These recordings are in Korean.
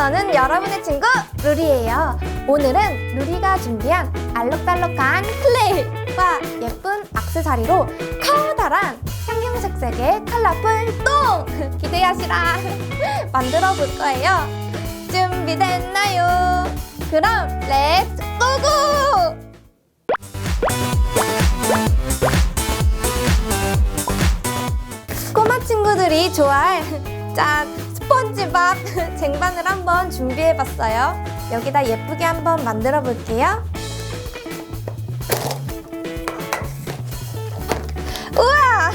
저는 여러분의 친구 루리예요. 오늘은 루리가 준비한 알록달록한 클레이와 예쁜 액세서리로 커다란 형형색색의 컬러풀 똥 기대하시라 만들어 볼 거예요. 준비됐나요? 그럼 렛츠 고고! 꼬마 친구들이 좋아할 짠 스펀지밥 쟁반을 한번 준비해봤어요. 여기다 예쁘게 한번 만들어 볼게요. 우와!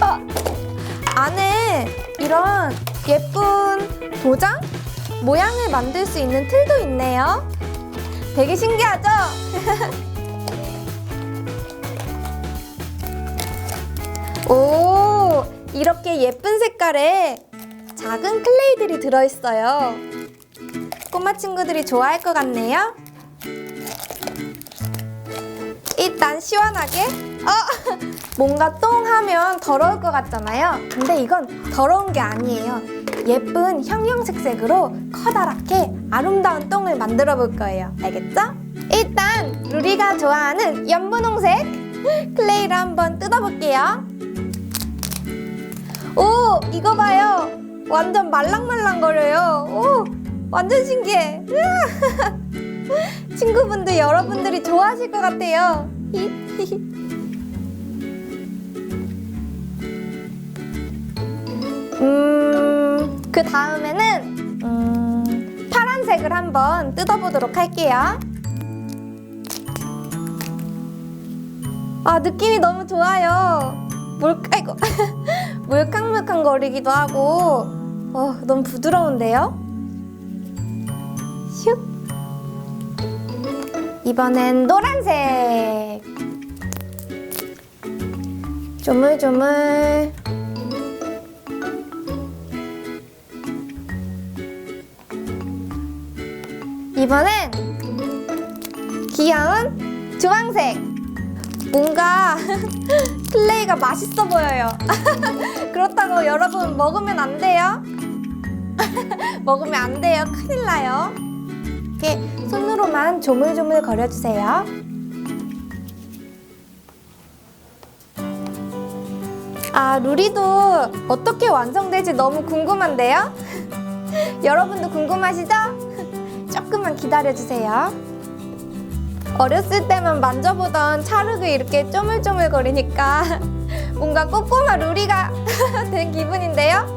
어, 안에 이런 예쁜 도장 모양을 만들 수 있는 틀도 있네요. 되게 신기하죠? 오, 이렇게 예쁜 색깔의 작은 클레이들이 들어있어요. 꼬마 친구들이 좋아할 것 같네요. 일단 시원하게. 어, 뭔가 똥 하면 더러울 것 같잖아요. 근데 이건 더러운 게 아니에요. 예쁜 형형색색으로 커다랗게 아름다운 똥을 만들어 볼 거예요. 알겠죠? 일단 루리가 좋아하는 연분홍색 클레이를 한번 뜯어볼게요. 오, 이거 봐요. 완전 말랑말랑거려요. 오, 완전 신기해. 친구분들, 여러분들이 좋아하실 것 같아요. 음, 그 다음에는 음, 파란색을 한번 뜯어보도록 할게요. 아, 느낌이 너무 좋아요. 뭘, 아이고. 물캉물캉 거리기도 하고, 어, 너무 부드러운데요? 슉. 이번엔 노란색. 조물조물. 이번엔 귀여운 주황색. 뭔가 클레이가 맛있어 보여요. 그렇다고 여러분 먹으면 안 돼요. 먹으면 안 돼요. 큰일 나요. 이렇게 손으로만 조물조물 거려주세요. 아, 루리도 어떻게 완성될지 너무 궁금한데요? 여러분도 궁금하시죠? 조금만 기다려주세요. 어렸을 때만 만져보던 찰흙을 이렇게 쪼물쪼물 거리니까 뭔가 꼬꼬마 루리가 된 기분인데요?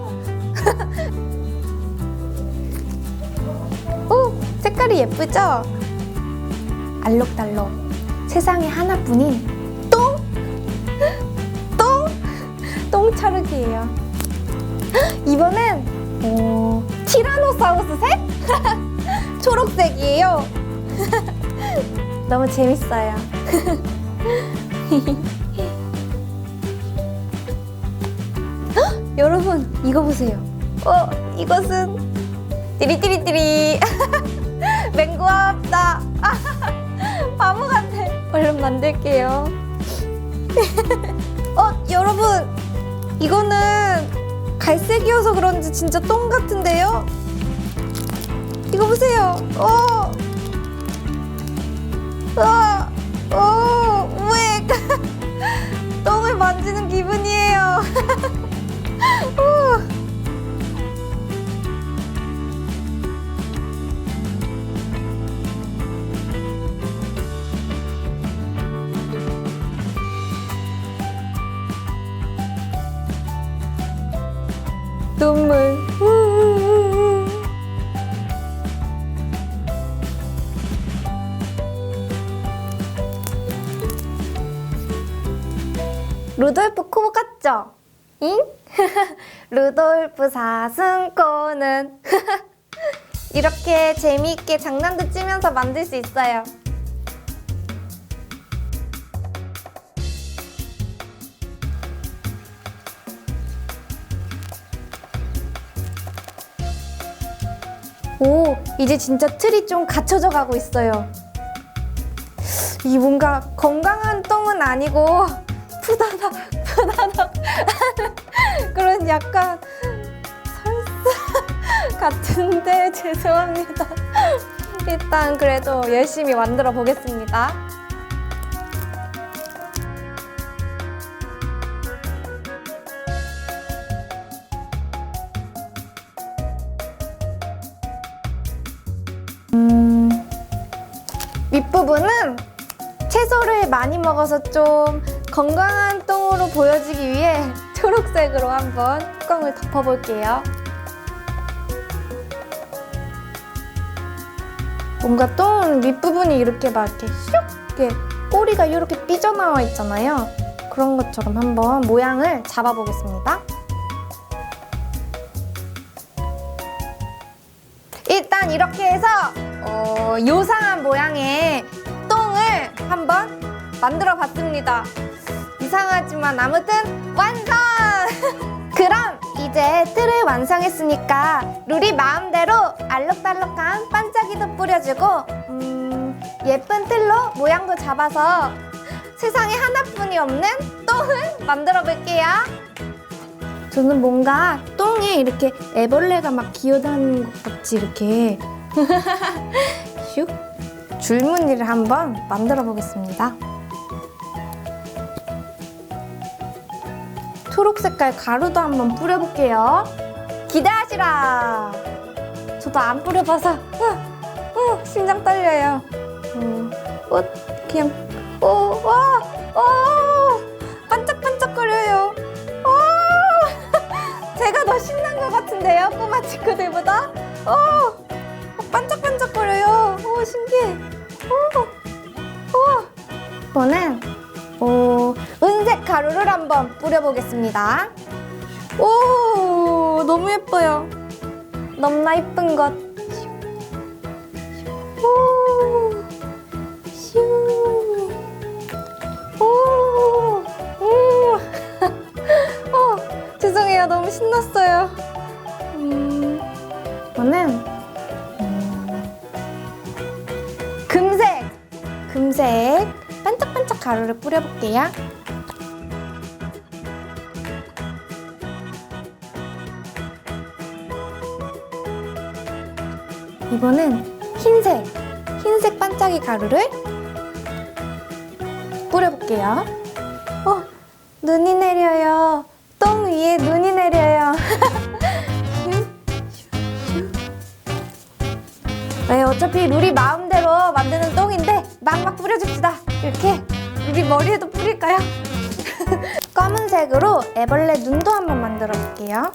색깔이 예쁘죠? 알록달록 세상에 하나뿐인 똥! 똥! 똥찰흙이에요. 이번엔 오, 티라노사우루스 색? 초록색이에요. 너무 재밌어요. 헉, 여러분, 이거 보세요. 어, 이것은 띠리띠리띠리. 맹구가 없다. 바보 같아. 얼른 만들게요. 어, 여러분, 이거는 갈색이어서 그런지 진짜 똥 같은데요? 이거 보세요. 어. 아, 오, 우엑. 똥을 만지는 기분이에요. 루돌프 코 같죠? 응? 루돌프 사슴코는 이렇게 재미있게 장난도 치면서 만들 수 있어요. 오, 이제 진짜 틀이 좀 갖춰져 가고 있어요. 이 뭔가 건강한 똥은 아니고 푸다닥 푸다닥 그런 약간 설사 같은데 죄송합니다. 일단 그래도 열심히 만들어 보겠습니다. 음, 윗부분은 채소를 많이 먹어서 좀 건강한 똥으로 보여지기 위해 초록색으로 한번 뚜껑을 덮어볼게요. 뭔가 똥 윗부분이 이렇게 막 이렇게 슉 이렇게 꼬리가 이렇게 삐져나와 있잖아요. 그런 것처럼 한번 모양을 잡아보겠습니다. 일단 이렇게 해서 어, 요상한 모양의 똥을 한번 만들어 봤습니다. 이상하지만 아무튼 완성! 그럼 이제 틀을 완성했으니까 루리 마음대로 알록달록한 반짝이도 뿌려주고 음, 예쁜 틀로 모양도 잡아서 세상에 하나뿐이 없는 똥을 만들어 볼게요. 저는 뭔가 똥에 이렇게 애벌레가 막 기어다니는 것 같이 이렇게 슉 줄무늬를 한번 만들어 보겠습니다. 초록 색깔 가루도 한번 뿌려볼게요. 기대하시라. 저도 안 뿌려봐서 어, 어, 심장 떨려요. 음, 어, 그냥 오, 와, 오, 반짝반짝거려요. 오, 제가 더 신난 것 같은데요, 꼬마 친구들보다. 오, 어, 반짝반짝거려요. 오, 신기해. 가루를 한번 뿌려보겠습니다. 오, 너무 예뻐요. 너무나 예쁜 것. 오, 슈. 오, 오. 어, 죄송해요. 너무 신났어요. 음, 이거는 음, 금색, 금색 반짝반짝 가루를 뿌려볼게요. 이번엔 흰색, 흰색 반짝이 가루를 뿌려볼게요. 어, 눈이 내려요. 똥 위에 눈이 내려요. 네, 어차피 룰이 마음대로 만드는 똥인데 막막 뿌려줍시다. 이렇게 룰이 머리에도 뿌릴까요? 검은색으로 애벌레 눈도 한번 만들어 볼게요.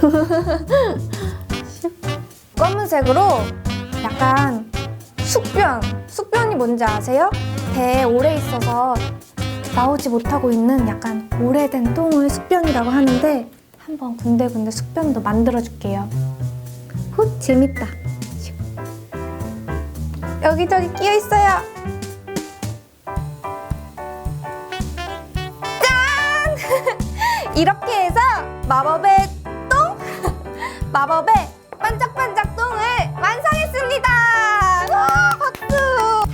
검은색으로 약간 숙변, 숙변이 뭔지 아세요? 배에 오래 있어서 나오지 못하고 있는 약간 오래된 똥을 숙변이라고 하는데 한번 군데군데 숙변도 만들어 줄게요. 후 재밌다. 여기저기 끼어 있어요. 짠! 이렇게 해서 마법의 똥, 마법의 반짝반짝 똥을 완성했습니다. 와, 박수!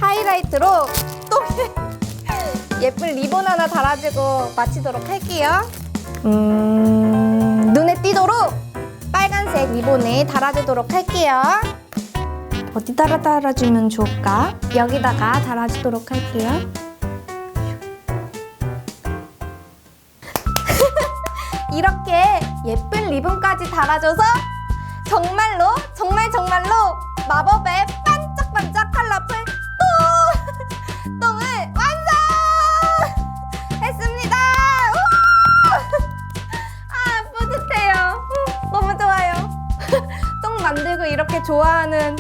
하이라이트로 똥에 예쁜 리본 하나 달아주고 마치도록 할게요. 음, 눈에 띄도록 빨간색 리본을 달아주도록 할게요. 어디다가 달아주면 좋을까? 여기다가 달아주도록 할게요. 이렇게 예쁜 리본까지 달아줘서 정말로 정말 정말로 마법의 반짝반짝 컬러풀 똥! 똥을 완성 했습니다! 우! 아 뿌듯해요. 음, 너무 좋아요. 똥 만들고 이렇게 좋아하는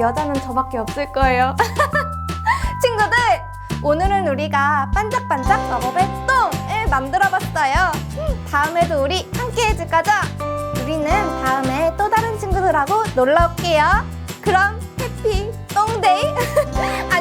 여자는 저밖에 없을 거예요. 친구들, 오늘은 우리가 반짝반짝 마법의 똥을 만들어 봤어요. 음, 다음에도 우리 함께 해줄 거죠? 우리는 다음에 또 다른 친구들하고 놀러 올게요. 그럼 해피 똥데이